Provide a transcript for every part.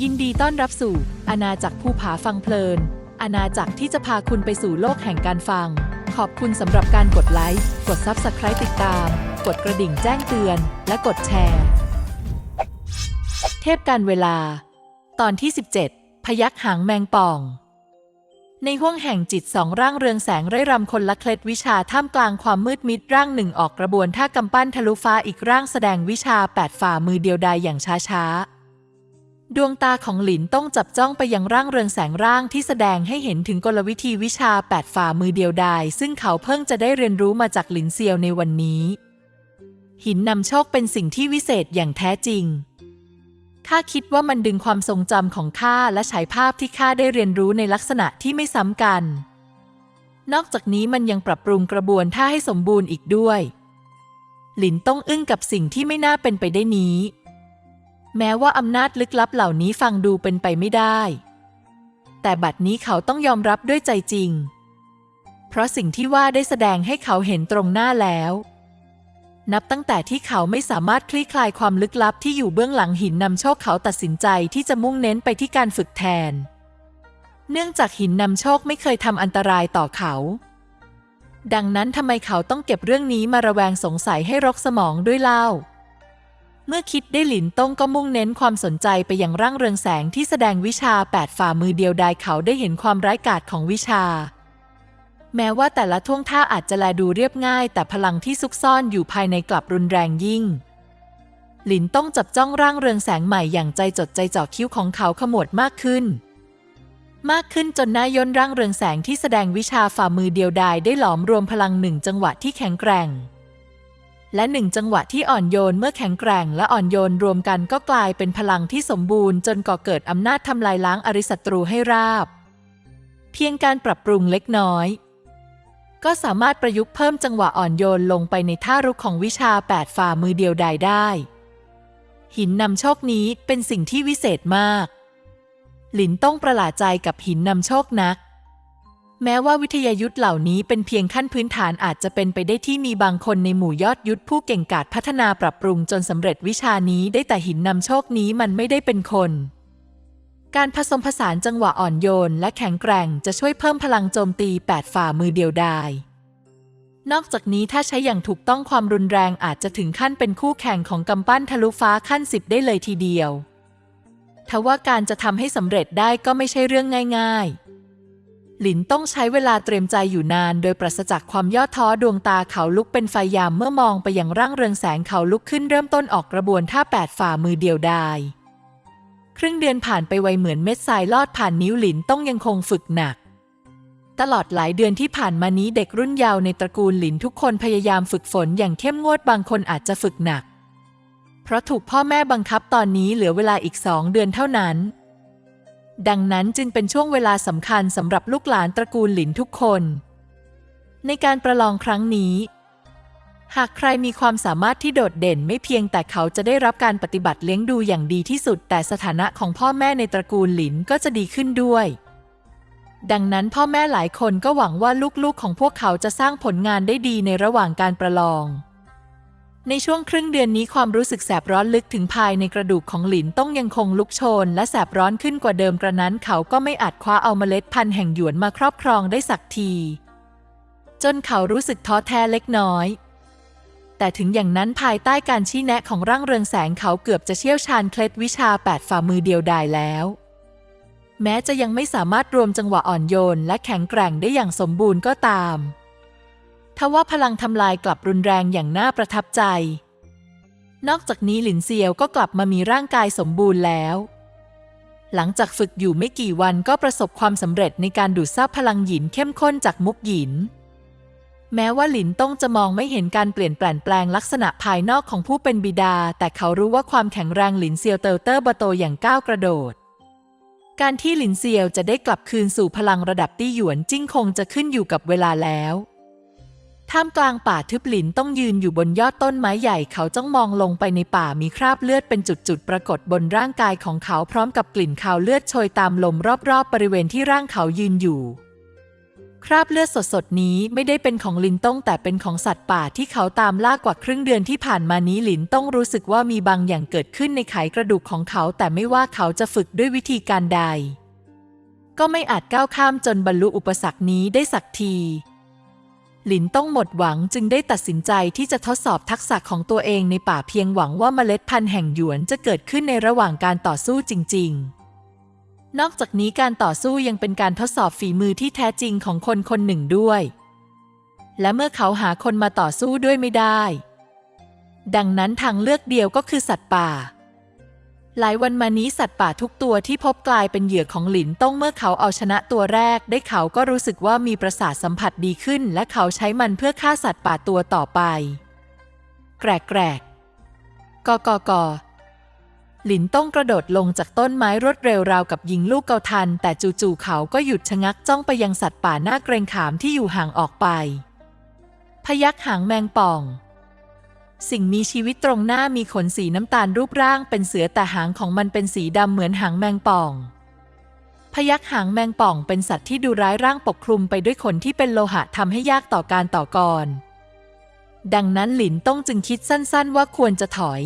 ยินดีต้อนรับสู่อาณาจักรภูผาฟังเพลิน อาณาจักรที่จะพาคุณไปสู่โลกแห่งการฟัง ขอบคุณสำหรับการกดไลค์ กด Subscribe ติดตาม กดกระดิ่งแจ้งเตือน และกดแชร์ เทพการเวลา ตอนที่ 17 พยักหางแมงป่อง ในห้วงแห่งจิตสองร่างเรืองแสงไร้รำคนละเคล็ดวิชาท่ามกลางความมืดมิดร่างหนึ่งออกกระบวนท่ากำปั้นทะลุฟ้าอีกร่างแสดงวิชาแปดฝ่ามือเดียวดายอย่างช้าๆ ดวงตาของหลินต้องจับจ้องไปยังร่างเรืองแสงร่างที่แสดงให้เห็นถึงกลวิธีวิชาแปดฝ่ามือเดียวดายซึ่งเขาเพิ่งจะได้เรียนรู้มาจากหลินเซียวในวันนี้ หินนำโชคเป็นสิ่งที่วิเศษอย่างแท้จริงข้าคิดว่ามันดึงความทรงจำของข้าและฉายภาพที่ข้าได้เรียนรู้ในลักษณะที่ไม่ซ้ำกัน นอกจากนี้มันยังปรับปรุงกระบวนท่าให้สมบูรณ์อีกด้วย หลินต้องอึ้งกับสิ่งที่ไม่น่าเป็นไปได้นี้ แม้ว่าอำนาจลึกลับเหล่านี้ฟังดูเป็นไปไม่ได้ แต่บัดนี้เขาต้องยอมรับด้วยใจจริง เพราะสิ่งที่ว่าได้แสดงให้เขาเห็นตรงหน้าแล้ว นับตั้งแต่ที่เขาไม่สามารถคลี่คลายความลึกลับที่อยู่เบื้องหลังหินนำโชคเขาตัดสินใจที่จะมุ่งเน้นไปที่การฝึกแทน เนื่องจากหินนำโชคไม่เคยทำอันตรายต่อเขา ดังนั้นทำไมเขาต้องเก็บเรื่องนี้มาระแวงสงสัยให้รกสมองด้วยเล่า เมื่อคิดได้หลินต้งก็มุ่งเน้นความสนใจไปยังร่างเรืองแสงที่แสดงวิชาแปดฝ่ามือเดียวดายเขาได้เห็นความร้ายกาจของวิชา แม้ว่าแต่ละท่วงท่าอาจจะแลดูเรียบง่าย แต่พลังที่ซุกซ่อนอยู่ภายในกลับรุนแรงยิ่ง หลินต้องจับจ้องร่างเรืองแสงใหม่อย่างใจจดใจจ่อคิ้วของเขาขมวดมากขึ้น มากขึ้นจนหน้าย่นร่างเรืองแสงที่แสดงวิชาฝ่ามือเดียวดายได้หลอมรวมพลังหนึ่งจังหวะที่แข็งแกร่ง และหนึ่งจังหวะที่อ่อนโยนเมื่อแข็งแกร่งและอ่อนโยนรวมกันก็กลายเป็นพลังที่สมบูรณ์จนก่อเกิดอำนาจทำลายล้างอริศัตรูให้ราบ เพียงการปรับปรุงเล็กน้อย ก็สามารถประยุกต์เพิ่มจังหวะอ่อนโยนลงไปในท่ารุกของวิชาแปดฝ่ามือเดียวดายได้ หินนำโชคนี้เป็นสิ่งที่วิเศษมาก หลินต้องประหลาดใจกับหินนำโชคนัก แม้ว่าวิทยายุทธ์เหล่านี้เป็นเพียงขั้นพื้นฐานอาจจะเป็นไปได้ที่มีบางคนในหมู่ยอดยุทธผู้เก่งกาจพัฒนาปรับปรุงจนสำเร็จวิชานี้ได้แต่หินนำโชคนี้มันไม่ได้เป็นคน การผสมผสานจังหวะอ่อนโยนและแข็งแกร่งจะช่วยเพิ่มพลังโจมตีแปดฝ่ามือเดียวดายนอกจากนี้ถ้าใช้อย่างถูกต้องความรุนแรงอาจจะถึงขั้นเป็นคู่แข่งของกำปั้นทะลุฟ้าขั้นสิบได้เลยทีเดียวทว่าการจะทำให้สำเร็จได้ก็ไม่ใช่เรื่องง่าย ๆ หลินต้องใช้เวลาเตรียมใจอยู่นาน โดยปราศจากความย่อท้อดวงตาเขาลุกเป็นไฟยามเมื่อมองไปยังร่างเรืองแสงเขาลุกขึ้นเริ่มต้นออกกระบวนท่าแปดฝ่ามือเดียวดายครึ่งเดือนผ่านไปไวเหมือนเม็ดทรายลอดผ่านนิ้วหลินต้องยังคงฝึกหนัก ตลอดหลายเดือนที่ผ่านมานี้เด็กรุ่นยาวในตระกูลหลินทุกคนพยายามฝึกฝนอย่างเข้มงวดบางคนอาจจะฝึกหนัก เพราะถูกพ่อแม่บังคับตอนนี้เหลือเวลาอีกสองเดือนเท่านั้น ดังนั้นจึงเป็นช่วงเวลาสำคัญสำหรับลูกหลานตระกูลหลินทุกคน ในการประลองครั้งนี้ หากใครมีความสามารถที่โดดเด่นไม่เพียงแต่เขาจะได้รับการปฏิบัติเลี้ยงดูอย่างดีที่สุด แต่สถานะของพ่อแม่ในตระกูลหลินก็จะดีขึ้นด้วย ดังนั้นพ่อแม่หลายคนก็หวังว่าลูกๆของพวกเขาจะสร้างผลงานได้ดีในระหว่างการประลอง ในช่วงครึ่งเดือนนี้ความรู้สึกแสบร้อนลึกถึงภายในกระดูกของหลินต้องยังคงลุกโชน และแสบร้อนขึ้นกว่าเดิมกระนั้นเขาก็ไม่อาจคว้าเอาเมล็ดพันธุ์แห่งหยวนมาครอบครองได้สักที จนเขารู้สึกท้อแท้เล็กน้อย แต่ถึงอย่างนั้นภายใต้การชี้แนะของร่างเรืองแสงเขาเกือบจะเชี่ยวชาญเคล็ดวิชาแปดฝ่ามือเดียวดายแล้ว แม้จะยังไม่สามารถรวมจังหวะอ่อนโยน และแข็งแกร่งได้อย่างสมบูรณ์ก็ตาม ทว่าพลังทำลายกลับรุนแรงอย่างน่าประทับใจ นอกจากนี้หลินเซียวก็กลับมามีร่างกายสมบูรณ์แล้ว หลังจากฝึกอยู่ไม่กี่วันก็ประสบความสำเร็จในการดูดซับพลังหยินเข้มข้นจากมุกหยิน แม้ว่าหลินต้องจะมองไม่เห็นการเปลี่ยนแปลงแปลงลักษณะภายนอกของผู้เป็นบิดา แต่เขารู้ว่าความแข็งแรงหลินเซียวเตอร์เตอร์บโตอย่างก้าวกระโดดการที่หลินเซียวจะได้กลับคืนสู่พลังระดับตี้หยวนจิ้งคงจะขึ้นอยู่กับเวลาแล้ว ท่ามกลางป่าทึบหลินต้องยืนอยู่บนยอดต้นไม้ใหญ่เขาจ้องมองลงไปในป่ามีคราบเลือดเป็นจุดๆปรากฏบนร่างกายของเขาพร้อมกับกลิ่นคาวเลือดโชยตามลมรอบๆ บริเวณที่ร่างเขายืนอยู่ คราบเลือดสดๆนี้ไม่ได้เป็นของลินต้องแต่เป็นของสัตว์ป่าที่เขาตามล่ากว่าครึ่งเดือนที่ผ่านมานี้หลินต้องรู้สึกว่ามีบางอย่างเกิดขึ้นในไขกระดูกของเขา แต่ไม่ว่าเขาจะฝึกด้วยวิธีการใด ก็ไม่อาจก้าวข้ามจนบรรลุอุปสรรคนี้ได้สักที หลินต้องหมดหวังจึงได้ตัดสินใจที่จะทดสอบทักษะของตัวเองในป่าเพียงหวังว่าเมล็ดพันธุ์แห่งหยวนจะเกิดขึ้นในระหว่างการต่อสู้จริง ๆ นอกจากนี้การต่อสู้ยังเป็นการทดสอบฝีมือที่แท้จริงของคนคนหนึ่งด้วย และเมื่อเขาหาคนมาต่อสู้ด้วยไม่ได้ ดังนั้นทางเลือกเดียวก็คือสัตว์ป่า หลายวันมานี้สัตว์ป่าทุกตัวที่พบกลายเป็นเหยื่อของหลินต้องเมื่อเขาเอาชนะตัวแรก ได้เขาก็รู้สึกว่ามีประสาทสัมผัสดีขึ้น และเขาใช้มันเพื่อฆ่าสัตว์ป่าตัวต่อไป แกรกแกรกกกกหลินต้องกระโดดลงจากต้นไม้รวดเร็วราวกับยิงลูกเกาทัน แต่จู่ๆเขาก็หยุดชะงักจ้องไปยังสัตว์ป่าหน้าเกรงขามที่อยู่ห่างออกไป พยักหางแมงป่อง สิ่งมีชีวิตตรงหน้ามีขนสีน้ำตาลรูปร่างเป็นเสือแต่หางของมันเป็นสีดำเหมือนหางแมงป่อง พยักหางแมงป่องเป็นสัตว์ที่ดูร้ายร่างปกคลุมไปด้วยขนที่เป็นโลหะทำให้ยากต่อการต่อกร ดังนั้นหลินต้องจึงคิดสั้นๆว่าควรจะถอย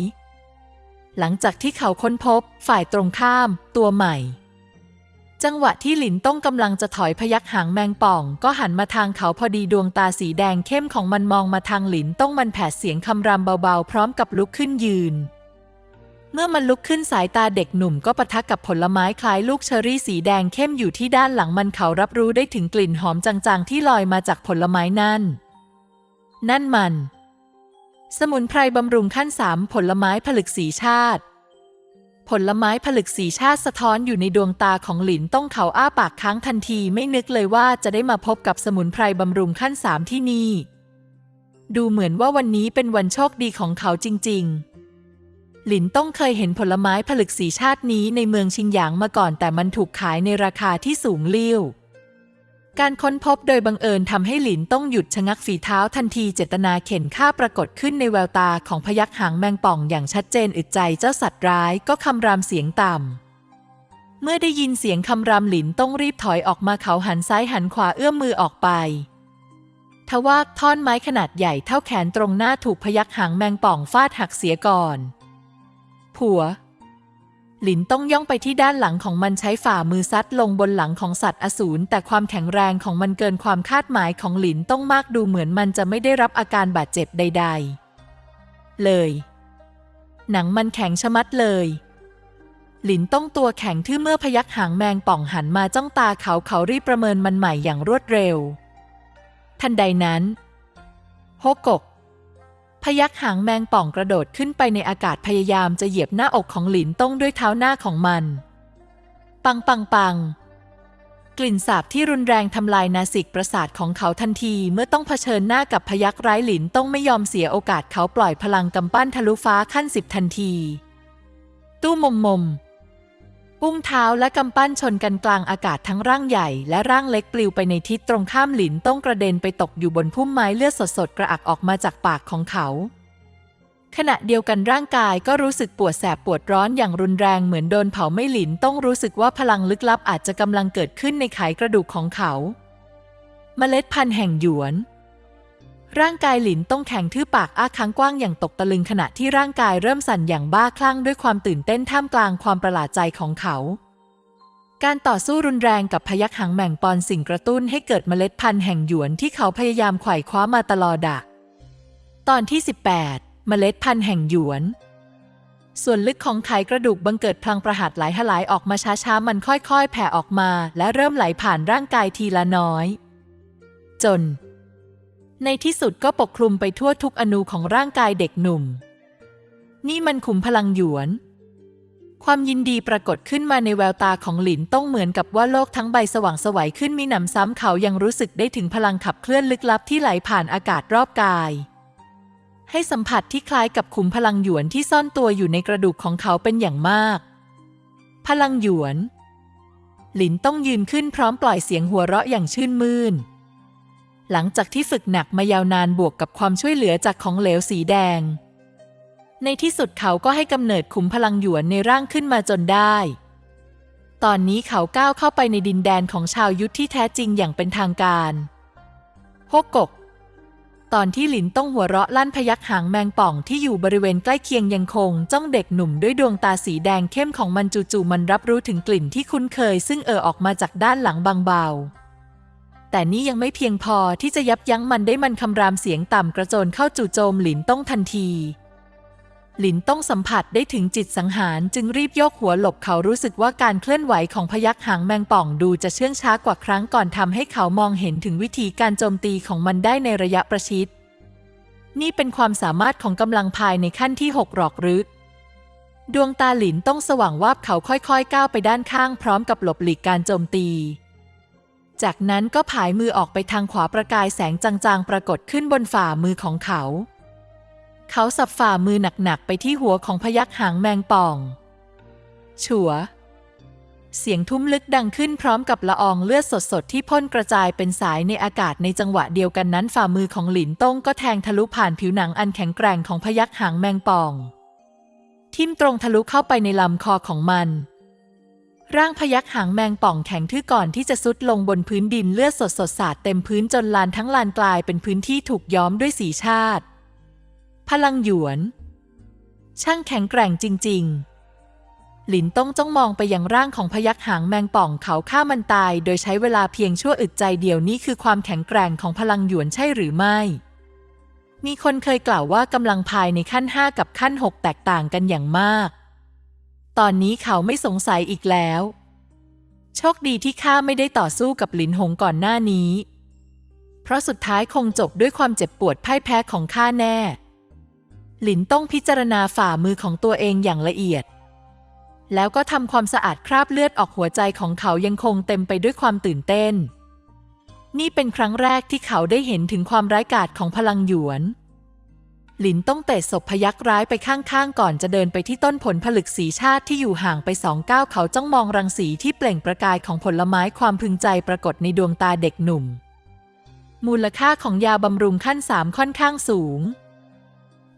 หลังจากที่เขาค้นพบฝ่ายตรงข้าม ตัวใหม่ จังหวะที่หลินต้องกำลังจะถอยพยักหางแมงป่อง ก็หันมาทางเขาพอดีดวงตาสีแดงเข้มของมันมองมาทางหลินต้องมันแผดเสียงคำรามเบาๆ พร้อมกับลุกขึ้นยืน เมื่อมันลุกขึ้นสายตาเด็กหนุ่มก็ปะทะกับผลไม้คล้ายลูกเชอรี่สีแดงเข้มอยู่ที่ด้านหลังมันเขารับรู้ได้ถึงกลิ่นหอมจางๆ ที่ลอยมาจากผลไม้นั่น นั่นมัน สมุนไพรบำรุงขั้นสามผลไม้ผลึกสีชาติ ผลไม้ผลึกสีชาติสะท้อนอยู่ในดวงตาของหลินต้องเขาอ้าปากค้างทันทีไม่นึกเลยว่าจะได้มาพบกับสมุนไพรบำรุงขั้นสามที่นี่ ดูเหมือนว่าวันนี้เป็นวันโชคดีของเขาจริง ๆ หลินต้องเคยเห็นผลไม้ผลึกสีชาตินี้ในเมืองชิงหยางมาก่อนแต่มันถูกขายในราคาที่สูงเลี้ยว การค้นพบโดยบังเอิญทำให้หลินต้องหยุดชะงักฝีเท้าทันทีเจตนาเข็นฆ่าปรากฏขึ้นในแววตาของพยักหางแมงป่องอย่างชัดเจนอึดใจเจ้าสัตว์ร้ายก็คำรามเสียงต่ำ เมื่อได้ยินเสียงคำรามหลินต้องรีบถอยออกมาเขาหันซ้ายหันขวาเอื้อมมือออกไปทว่าท่อนไม้ขนาดใหญ่เท่าแขนตรงหน้าถูกพยักหางแมงป่องฟาดหักเสียก่อน ผัว หลินต้องย่องไปที่ด้านหลังของมันใช้ฝ่ามือซัดลงบนหลังของสัตว์อสูรแต่ความแข็งแรงของมันเกินความคาดหมายของหลินต้องมากดูเหมือนมันจะไม่ได้รับอาการบาดเจ็บใด ๆ เลย หนังมันแข็งชะมัดเลย หลินต้องตัวแข็งทื่อเมื่อพยักหางแมงป่องหันมาจ้องตาเขาเขารีบประเมินมันใหม่อย่างรวดเร็ว ทันใดนั้นโฮกก พยักหางแมงป่องกระโดดขึ้นไปในอากาศพยายามจะเหยียบหน้าอกของหลินต้องด้วยเท้าหน้าของมัน ปังปังปังกลิ่นสาบที่รุนแรงทำลายนาสิกประสาทของเขาทันทีเมื่อต้องเผชิญหน้ากับพยักร้ายหลินต้องไม่ยอมเสียโอกาสเขาปล่อยพลังกำปั้นทะลุฟ้าขั้นสิบทันที ตู้มมมม ปุ้งเท้าและกำปั้นชนกันกลางอากาศทั้งร่างใหญ่และร่างเล็กปลิวไปในทิศตรงข้ามหลินต้องกระเด็นไปตกอยู่บนพุ่มไม้เลือดสดๆกระอักออกมาจากปากของเขา ขณะเดียวกันร่างกายก็รู้สึกปวดแสบปวดร้อนอย่างรุนแรงเหมือนโดนเผาไม่หลินต้องรู้สึกว่าพลังลึกลับอาจจะกำลังเกิดขึ้นในไขกระดูกของเขา เมล็ดพันธุ์แห่งหยวน ร่างกายหลินต้องแข็งทื่อปากอ้าค้างกว้างอย่างตกตะลึงขณะที่ร่างกายเริ่มสั่นอย่างบ้าคลั่งด้วยความตื่นเต้นท่ามกลางความประหลาดใจของเขา การต่อสู้รุนแรงกับพยักหางแหม่งปอนสิ่งกระตุ้นให้เกิดเมล็ดพันธุ์แห่งหยวนที่เขาพยายามไขว่คว้ามาตลอดอะตอนที่ 18 เมล็ดพันธุ์แห่งหยวน ส่วนลึกของไขกระดูกบังเกิดพลังประหัตไหลหลายออกมาช้าๆมันค่อยๆ แผ่ออกมา และเริ่มไหลผ่านร่างกายทีละน้อย จน ในที่สุดก็ปกคลุมไปทั่วทุกอนูของร่างกายเด็กหนุ่ม นี่มันขุมพลังหยวน ความยินดีปรากฏขึ้นมาในแววตาของหลินต้องเหมือนกับว่าโลกทั้งใบสว่างสวัยขึ้นมีหนำซ้ำเขายังรู้สึกได้ถึงพลังขับเคลื่อนลึกลับที่ไหลผ่านอากาศรอบกาย ให้สัมผัสที่คล้ายกับขุมพลังหยวนที่ซ่อนตัวอยู่ในกระดูกของเขาเป็นอย่างมาก พลังหยวน หลินต้องยืนขึ้นพร้อมปล่อยเสียงหัวเราะอย่างชื่นมื่น หลังจากที่ฝึกหนักมายาวนานบวกกับความช่วยเหลือจากของเหลวสีแดง ในที่สุดเขาก็ให้กำเนิดขุมพลังหยวนในร่างขึ้นมาจนได้ ตอนนี้เขาก้าวเข้าไปในดินแดนของชาวยุทธที่แท้จริงอย่างเป็นทางการฮกกก ตอนที่หลินต้องหัวเราะลั่นพยักหางแมงป่องที่อยู่บริเวณใกล้เคียงยังคงจ้องเด็กหนุ่มด้วยดวงตาสีแดงเข้มของมันจู่ๆมันรับรู้ถึงกลิ่นที่คุ้นเคย ซึ่งเอ่อออกมาจากด้านหลังบางเบา แต่นี่ยังไม่เพียงพอที่จะยับยั้งมันได้มันคำรามเสียงต่ำกระโจนเข้าจู่โจมหลินต้องทันที หลินต้องสัมผัสได้ถึงจิตสังหารจึงรีบโยกหัวหลบเขารู้สึกว่าการเคลื่อนไหวของพยักหางแมงป่องดูจะเชื่องช้ากว่าครั้งก่อนทำให้เขามองเห็นถึงวิธีการโจมตีของมันได้ในระยะประชิด นี่เป็นความสามารถของกำลังภายในขั้นที่หกหรอกหรือดวงตาหลินต้องสว่างวาบเขาค่อยๆ ก้าวไปด้านข้างพร้อมกับหลบหลีกการโจมตี จากนั้นก็ผายมือออกไปทางขวาประกายแสงจางๆ ปรากฏขึ้นบนฝ่ามือของเขา เขาสับฝ่ามือหนักๆ ไปที่หัวของพยักหางแมงป่อง ชัว เสียงทุ้มลึกดังขึ้นพร้อมกับละอองเลือดสดๆ ที่พ่นกระจายเป็นสายในอากาศในจังหวะเดียวกันนั้นฝ่ามือของหลินต้งก็แทงทะลุผ่านผิวหนังอันแข็งแกร่งของพยักหางแมงป่อง ทิ่มตรงทะลุเข้าไปในลำคอของมัน ร่างพยักหางแมงป่องแข็งทื่อก่อนที่จะซุดลงบนพื้นดินเลือดสดสดสาดเต็มพื้นจนลานทั้งลานกลายเป็นพื้นที่ถูกย้อมด้วยสีชาติ พลังหยวน ช่างแข็งแกร่งจริง ๆ หลินต้องจ้องมองไปยังร่างของพยักหางแมงป่องเขาฆ่ามันตาย โดยใช้เวลาเพียงชั่วอึดใจเดียวนี่คือความแข็งแกร่งของพลังหยวนใช่หรือไม่ มีคนเคยกล่าวว่ากำลังภายในขั้นห้ากับขั้นหกแตกต่างกันอย่างมาก ตอนนี้เขาไม่สงสัยอีกแล้ว โชคดีที่ข้าไม่ได้ต่อสู้กับหลินหงก่อนหน้านี้ เพราะสุดท้ายคงจบด้วยความเจ็บปวดพ่ายแพ้ของข้าแน่ หลินต้องพิจารณาฝ่ามือของตัวเองอย่างละเอียด แล้วก็ทำความสะอาดคราบเลือดออกหัวใจของเขายังคงเต็มไปด้วยความตื่นเต้น นี่เป็นครั้งแรกที่เขาได้เห็นถึงความร้ายกาจของพลังหยวน หลินต้องเตะศพพยักร้ายไปข้างๆ ก่อนจะเดินไปที่ต้นผลผลึกสีชาติที่อยู่ห่างไปสองก้าวเขาจ้องมองรังสีที่เปล่งประกายของผลไม้ความพึงใจปรากฏในดวงตาเด็กหนุ่ม มูลค่าของยาบำรุงขั้นสามค่อนข้างสูง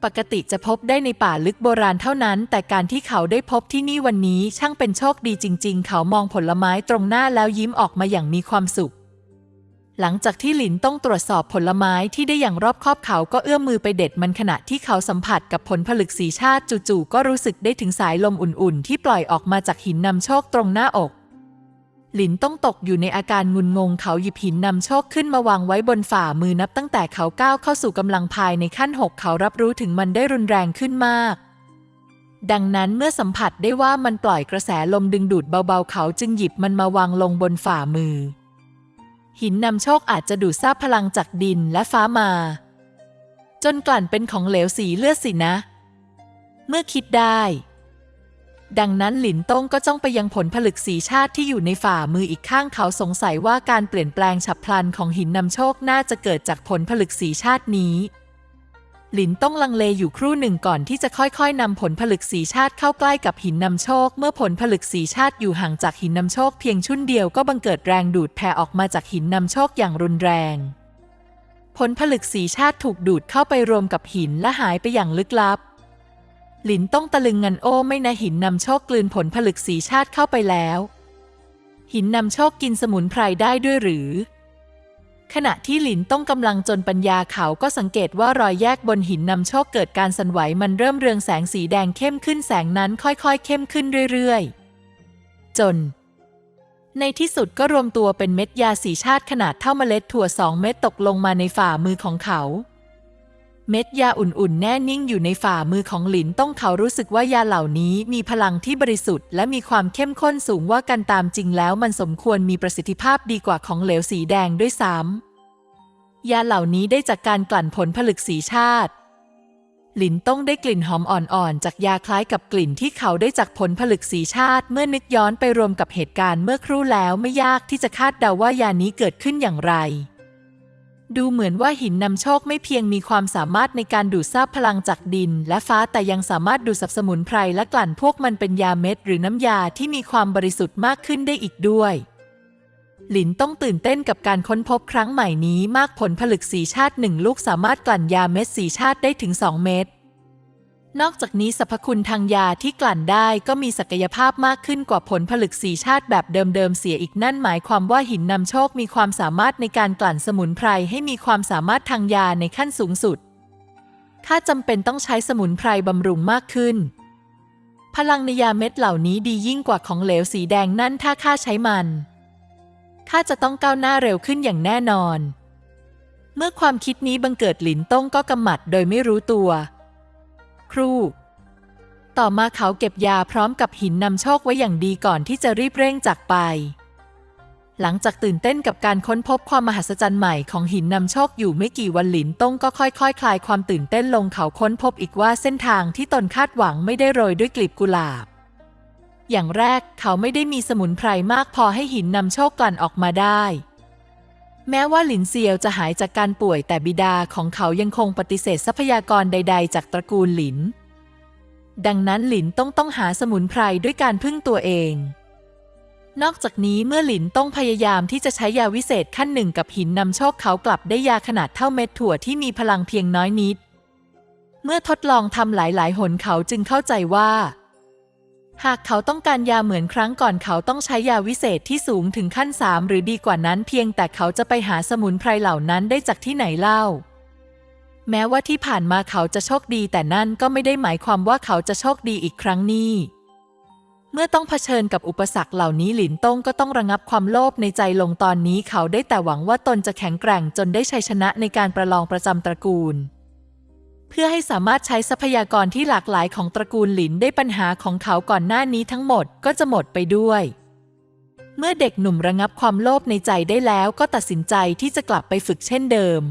ปกติจะพบได้ในป่าลึกโบราณเท่านั้น แต่การที่เขาได้พบที่นี่วันนี้ช่างเป็นโชคดีจริง ๆ เขามองผลไม้ตรงหน้าแล้วยิ้มออกมาอย่างมีความสุข หลังจากที่หลินต้องตรวจสอบผลไม้ที่ได้อย่างรอบคอบเขาก็เอื้อมมือไปเด็ดมันขณะที่เขาสัมผัสกับผลผลึกสีชาติจู่ๆก็รู้สึกได้ถึงสายลมอุ่นๆ ที่ปล่อยออกมาจากหินนำโชคตรงหน้าอก หลินต้องตกอยู่ในอาการงุนงงเขาหยิบหินนำโชคขึ้นมาวางไว้บนฝ่ามือนับตั้งแต่เขาก้าวเข้าสู่กำลังภายในขั้นหกเขารับรู้ถึงมันได้รุนแรงขึ้นมากดังนั้นเมื่อสัมผัสได้ว่ามันปล่อยกระแสลมดึงดูดเบาๆ เขาจึงหยิบมันมาวางลงบนฝ่ามือ หินนำโชคอาจจะดูดซาบพลังจากดินและฟ้ามา จนกลั่นเป็นของเหลวสีเลือดสินะ เมื่อคิดได้ ดังนั้นหลินต้งก็จ้องไปยังผลผลึกสีชาติที่อยู่ในฝ่ามืออีกข้างเขาสงสัยว่าการเปลี่ยนแปลงฉับพลันของหินนำโชคน่าจะเกิดจากผลผลึกสีชาตินี้ หลินต้องลังเลอยู่ครู่หนึ่งก่อนที่จะค่อยๆนำผลผลึกสีชาติเข้าใกล้กับหินนำโชค เมื่อผลผลึกสีชาติอยู่ห่างจากหินนำโชคเพียงชุ่นเดียวก็บังเกิดแรงดูดแผ่ออกมาจากหินนำโชคอย่างรุนแรง ผลผลึกสีชาติถูกดูดเข้าไปรวมกับหินและหายไปอย่างลึกลับ หลินต้องตะลึงงันโอ้ไม่นะหินนำโชคกลืนผลผลึกสีชาติเข้าไปแล้ว หินนำโชคกินสมุนไพรได้ด้วยหรือ ขณะที่หลินต้องกำลังจนปัญญาเขาก็สังเกตว่ารอยแยกบนหินนำโชคเกิดการสั่นไหวมันเริ่มเรืองแสงสีแดงเข้มขึ้นแสงนั้นค่อยๆ เข้มขึ้นเรื่อยๆ จน ในที่สุดก็รวมตัวเป็นเม็ดยาสีชาติขนาดเท่าเมล็ดถั่วสองเม็ดตกลงมาในฝ่ามือของเขา เม็ดยาอุ่นๆ แน่นิ่งอยู่ในฝ่ามือของหลินต้องเขารู้สึกว่ายาเหล่านี้มีพลังที่บริสุทธิ์และมีความเข้มข้นสูงว่ากันตามจริงแล้วมันสมควรมีประสิทธิภาพดีกว่าของเหลวสีแดงด้วยซ้ำยาเหล่านี้ได้จากการกลั่นผลผลึกสีชาติ หลินต้องได้กลิ่นหอมอ่อนๆ จากยาคล้ายกับกลิ่นที่เขาได้จากผลผลึกสีชาติ เมื่อนึกย้อนไปรวมกับเหตุการณ์เมื่อครู่แล้วไม่ยากที่จะคาดเดาว่ายานี้เกิดขึ้นอย่างไร ดูเหมือนว่าหินนำโชคไม่เพียงมีความสามารถในการดูดซาบพลังจากดิน และฟ้าแต่ยังสามารถดูดซับสมุนไพรและกลั่นพวกมันเป็นยาเม็ดหรือน้ำยาที่มีความบริสุทธิ์มากขึ้นได้อีกด้วย หลินต้องตื่นเต้นกับการค้นพบครั้งใหม่นี้มากผลผลึกสีชาติหนึ่งลูกสามารถกลั่นยาเม็ดสีชาติได้ถึง 2 เม็ด นอกจากนี้สรรพคุณทางยาที่กลั่นได้ก็มีศักยภาพมากขึ้นกว่าผลผลึกสีชาติแบบเดิมๆเสียอีกนั่นหมายความว่าหินนำโชคมีความสามารถในการกลั่นสมุนไพรให้มีความสามารถทางยาในขั้นสูงสุด ถ้าจำเป็นต้องใช้สมุนไพรบำรุงมากขึ้น พลังในยาเม็ดเหล่านี้ดียิ่งกว่าของเหลวสีแดงนั่นถ้าข้าใช้มันข้าจะต้องก้าวหน้าเร็วขึ้นอย่างแน่นอน เมื่อความคิดนี้บังเกิดหลินต้งก็กำหมัดโดยไม่รู้ตัว ครูต่อมาเขาเก็บยาพร้อมกับหินนำโชคไว้อย่างดีก่อนที่จะรีบเร่งจากไป หลังจากตื่นเต้นกับการค้นพบความมหัศจรรย์ใหม่ของหินนำโชคอยู่ไม่กี่วันหลินต้งก็ค่อยๆคคลายความตื่นเต้นลงเขาค้นพบอีกว่าเส้นทางที่ตนคาดหวังไม่ได้โรยด้วยกลีบกุหลาบ อย่างแรกเขาไม่ได้มีสมุนไพรมากพอให้หินนำโชคกลั่นออกมาได้ แม้ว่าหลินเซียวจะหายจากการป่วยแต่บิดาของเขายังคงปฏิเสธทรัพยากรใด ๆ จากตระกูลหลิน ดังนั้นหลินต้องต้องหาสมุนไพรด้วยการพึ่งตัวเอง นอกจากนี้เมื่อหลินต้องพยายามที่จะใช้ยาวิเศษขั้นหนึ่งกับหินนำโชคเขากลับได้ยาขนาดเท่าเม็ดถั่วที่มีพลังเพียงน้อยนิด เมื่อทดลองทำหลายๆหนเขาจึงเข้าใจว่า หากเขาต้องการยาเหมือนครั้งก่อนเขาต้องใช้ยาวิเศษที่สูงถึงขั้นสามหรือดีกว่านั้นเพียงแต่เขาจะไปหาสมุนไพรเหล่านั้นได้จากที่ไหนเล่า แม้ว่าที่ผ่านมาเขาจะโชคดีแต่นั่นก็ไม่ได้หมายความว่าเขาจะโชคดีอีกครั้งนี้เมื่อต้องเผชิญกับอุปสรรคเหล่านี้หลินต้งก็ต้องระงับความโลภในใจลงตอนนี้เขาได้แต่หวังว่าตนจะแข็งแกร่งจนได้ชัยชนะในการประลองประจำตระกูล เพื่อให้สามารถใช้ทรัพยากรที่หลากหลายของตระกูลหลินได้ปัญหาของเขาก่อนหน้านี้ทั้งหมดก็จะหมดไปด้วย เมื่อเด็กหนุ่มระงับความโลภในใจได้แล้วก็ตัดสินใจที่จะกลับไปฝึกเช่นเดิม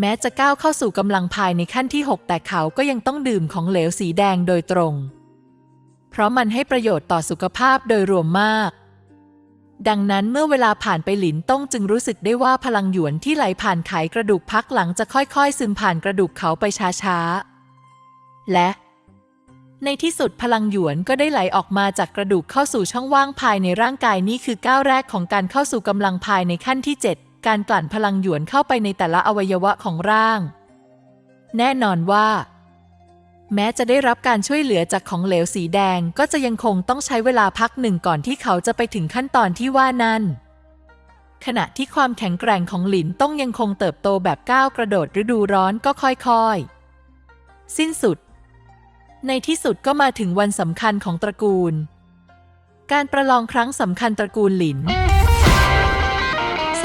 แม้จะก้าวเข้าสู่กำลังภายในขั้นที่ 6 แต่เขาก็ยังต้องดื่มของเหลวสีแดงโดยตรง เพราะมันให้ประโยชน์ต่อสุขภาพโดยรวมมาก ดังนั้นเมื่อเวลาผ่านไปหลินต้องจึงรู้สึกได้ว่าพลังหยวนที่ไหลผ่านไขกระดูกพักหลังจะค่อยๆ ซึมผ่านกระดูกเขาไปช้าๆ และ ในที่สุดพลังหยวนก็ได้ไหลออกมาจากกระดูกเข้าสู่ช่องว่างภายในร่างกายนี่คือก้าวแรกของการเข้าสู่กำลังภายในขั้นที่ 7 การกลั่นพลังหยวนเข้าไปในแต่ละอวัยวะของร่าง แน่นอนว่า แม้จะได้รับการช่วยเหลือจากของเหลวสีแดงก็จะยังคงต้องใช้เวลาพักหนึ่งก่อนที่เขาจะไปถึงขั้นตอนที่ว่านั้น ขณะที่ความแข็งแกร่งของหลินต้องยังคงเติบโตแบบก้าวกระโดดฤดูร้อนก็ค่อยๆ สิ้นสุด ในที่สุดก็มาถึงวันสำคัญของตระกูล การประลองครั้งสำคัญตระกูลหลิน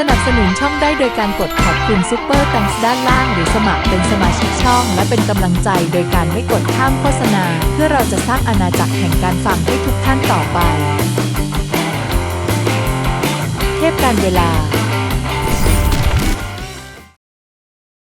นับสนุนช่องได้โดยการกดขอบคุณซุปเปอร์ a n k s ด้านล่างหรือสมัครเป็นสมาชิกช่อง และเป็นกำลังใจโดยการไม่กดข้ามโฆษณา เพื่อเราจะสร้างอาณาจักรแห่งการฟังให้ทุกท่านต่อไป เทพการเวลา